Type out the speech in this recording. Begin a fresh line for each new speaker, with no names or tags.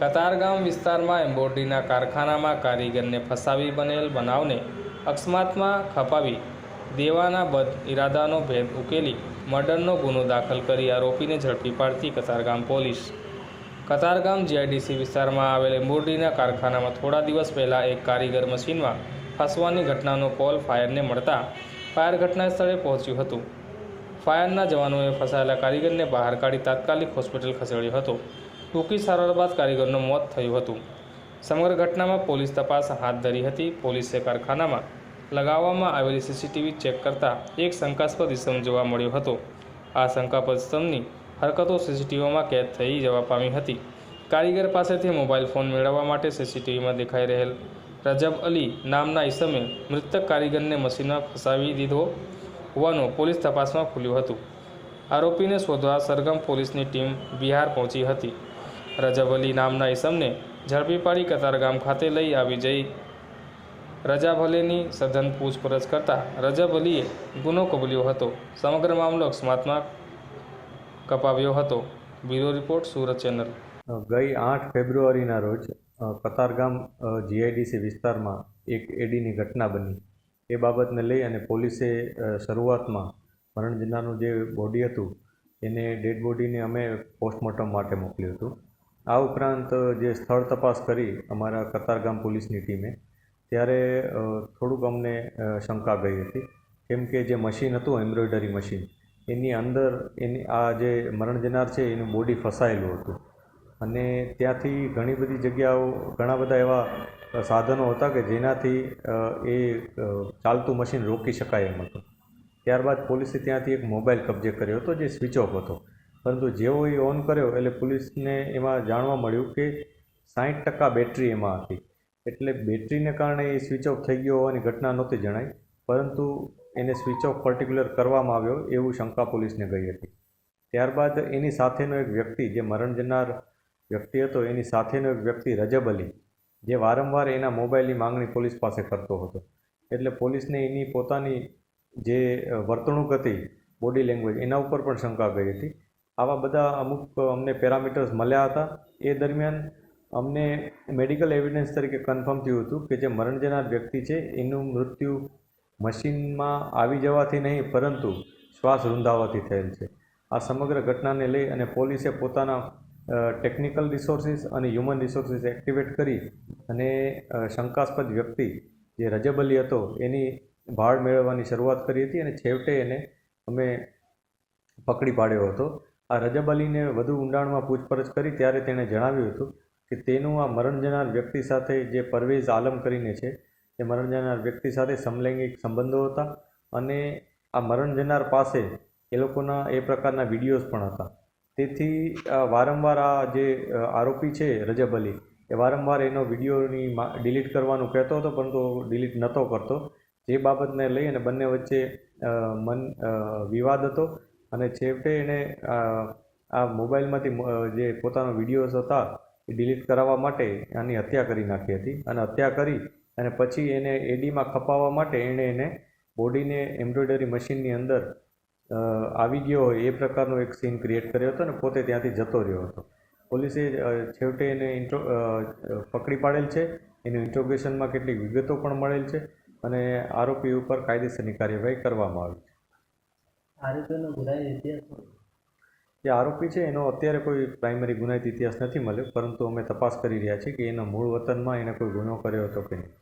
કતારગામ વિસ્તારમાં એમ્બ્રોઇડરીના કારખાનામાં કારીગરને ફસાવી બનેલ બનાવને અકસ્માતમાં ખપાવી દેવાના બદ ઇરાદાનો ભેદ ઉકેલી મર્ડરનો ગુનો દાખલ કરી આરોપીને ઝડપી પાડતી કતારગામ પોલીસ. કતારગામ જીઆઈડીસી વિસ્તારમાં આવેલ એમ્બ્રોઇડરીના કારખાનામાં થોડા દિવસ પહેલાં એક કારીગર મશીનમાં ફસવાની ઘટનાનો કોલ ફાયરને મળતા ફાયર ઘટના સ્થળે પહોંચ્યું હતું. ફાયરના જવાનોએ ફસાયેલા કારીગરને બહાર કાઢી તાત્કાલિક હોસ્પિટલ ખસેડ્યો હતો. ટૂંકી સારવાર બાદ કારીગરનું મોત થયું હતું. સમગ્ર ઘટનામાં પોલીસ તપાસ હાથ ધરી હતી. પોલીસે કારખાનામાં લગાવવામાં આવેલી સીસીટીવી ચેક કરતા એક શંકાસ્પદ ઇસમ જોવા મળ્યો હતો. આ શંકાસ્પદ ઇસમની હરકતો સીસીટીવીમાં કેદ થઈ જવા પામી હતી. કારીગર પાસેથી મોબાઈલ ફોન મેળવવા માટે સીસીટીવીમાં દેખાઈ રહેલ રજબ અલી નામના ઇસમે મૃતક કારીગરને મશીનમાં ફસાવી દીધો હોવાનું પોલીસ તપાસમાં ખુલ્યું હતું. આરોપીને શોધવા સરગમ પોલીસની ટીમ બિહાર પહોંચી હતી. રજબ અલી નામના ઈસમને ઝડપી પાડી કતારગામ ખાતે લઈ આવી જઈ. રજા ભલેની સઘન પૂછપરછ કરતા અલીએ ગુનો કબૂલ્યો હતો. સમગ્ર મામલો અકસ્માતમાં કપાવ્યો હતો. Bureau report, Surat channel.
ગઈ આઠ ફેબ્રુઆરીના રોજ કતારગામ જીઆઈડીસી વિસ્તારમાં એક એડીની ઘટના બની. એ બાબતને લઈ અને પોલીસે શરૂઆતમાં મરણ જનારનું જે બોડી હતું, એને ડેડ બોડીને અમે પોસ્ટમોર્ટમ માટે મોકલ્યું હતું. આ ઉપરાંત જે સ્થળ તપાસ કરી અમારા કતારગામ પોલીસની ટીમે, ત્યારે થોડુંક અમને શંકા ગઈ હતી. કેમ કે જે મશીન હતું, એમ્બ્રોઇડરી મશીન, એની અંદર એની, આ જે મરણ જનાર છે, એનું બોડી ફસાયેલું હતું. અને ત્યાંથી ઘણી બધી જગ્યાઓ, ઘણા બધા એવા સાધનો હતા કે જેનાથી એ ચાલતું મશીન રોકી શકાય એમ હતું. ત્યારબાદ પોલીસે ત્યાંથી એક મોબાઈલ કબજે કર્યો હતો, જે સ્વિચ ઓફ હતો. પરંતુ જેવો એ ઓન કર્યો એટલે પોલીસને એમાં જાણવા મળ્યું કે સાઠ ટકા બેટરી એમાં હતી. એટલે બેટરીને કારણે એ સ્વિચ ઓફ થઈ ગયો હોવાની ઘટના નહોતી જણાઈ, પરંતુ એને સ્વિચ ઓફ પર્ટિક્યુલર કરવામાં આવ્યો એવું શંકા પોલીસને ગઈ હતી. ત્યારબાદ એની સાથેનો એક વ્યક્તિ જે મરણ જનાર વ્યક્તિ હતો, એની સાથેનો એક વ્યક્તિ રજબ અલી, જે વારંવાર એના મોબાઈલની માંગણી પોલીસ પાસે કરતો હતો. એટલે પોલીસને એની પોતાની જે વર્તણૂક હતી બોડી લેંગ્વેજ એના ઉપર પણ શંકા ગઈ હતી. આવા બધા અમુક અમને પેરામીટર્સ મળ્યા હતા. એ દરમિયાન અમને મેડિકલ એવિડન્સ તરીકે કન્ફર્મ થયું હતું કે જે મરણ જનાર વ્યક્તિ છે, એનું મૃત્યુ મશીનમાં આવી જવાથી નહીં, પરંતુ શ્વાસ રૂંધાવાથી થયેલ છે. આ સમગ્ર ઘટનાને લઈ અને પોલીસે પોતાના ટેકનિકલ રિસોર્સિસ અને હ્યુમન રિસોર્સિસ એક્ટિવેટ કરી અને શંકાસ્પદ વ્યક્તિ જે રજબ હતો, એની ભાળ મેળવવાની શરૂઆત કરી હતી અને છેવટે એને અમે પકડી પાડ્યો હતો. આ રજબ અલીને વધુ ઊંડાણમાં પૂછપરછ કરી ત્યારે તેણે જણાવ્યું હતું કે તેનું આ મરણ જનાર વ્યક્તિ સાથે જે પરવેઝ આલમ કરીને છે તે મરણ જનાર વ્યક્તિ સાથે સમલૈંગિક સંબંધો હતા અને આ મરણ જનાર પાસે એ લોકોના એ પ્રકારના વિડીયોઝ પણ હતા. તેથી વારંવાર આ જે આરોપી છે રજબ અલી, એ વારંવાર એનો વિડીયોની ડિલીટ કરવાનું કહેતો હતો, પરંતુ ડિલીટ નહોતો કરતો. જે બાબતને લઈ અને બંને વચ્ચે મન વિવાદ હતો અને છેવટે એણે આ મોબાઈલમાંથી જે પોતાનો વિડીયોઝ હતા, એ ડિલીટ કરાવવા માટે આની હત્યા કરી નાખી હતી. અને હત્યા કરી અને પછી એને એડીમાં ખપાવવા માટે એણે એને બોડીને એમ્બ્રોઇડરી મશીનની અંદર આવી ગયો હોય એ પ્રકારનો એક સીન ક્રિએટ કર્યો હતો અને પોતે ત્યાંથી જતો રહ્યો હતો. પોલીસે છેવટે એને ઇન્ટ્રો પકડી પાડેલ છે. એનું ઇન્ટ્રોગેશનમાં કેટલીક વિગતો પણ મળેલ છે અને આરોપી ઉપર કાયદેસરની કાર્યવાહી કરવામાં આવી છે.
આરોપીનો ગુનાહિત ઇતિહાસ
એ આરોપી છે, એનો અત્યારે કોઈ પ્રાઇમરી ગુનાહિત ઇતિહાસ નથી મળ્યો, પરંતુ અમે તપાસ કરી રહ્યા છીએ કે એના મૂળ વતનમાં એણે કોઈ ગુનો કર્યો હતો કે નહીં.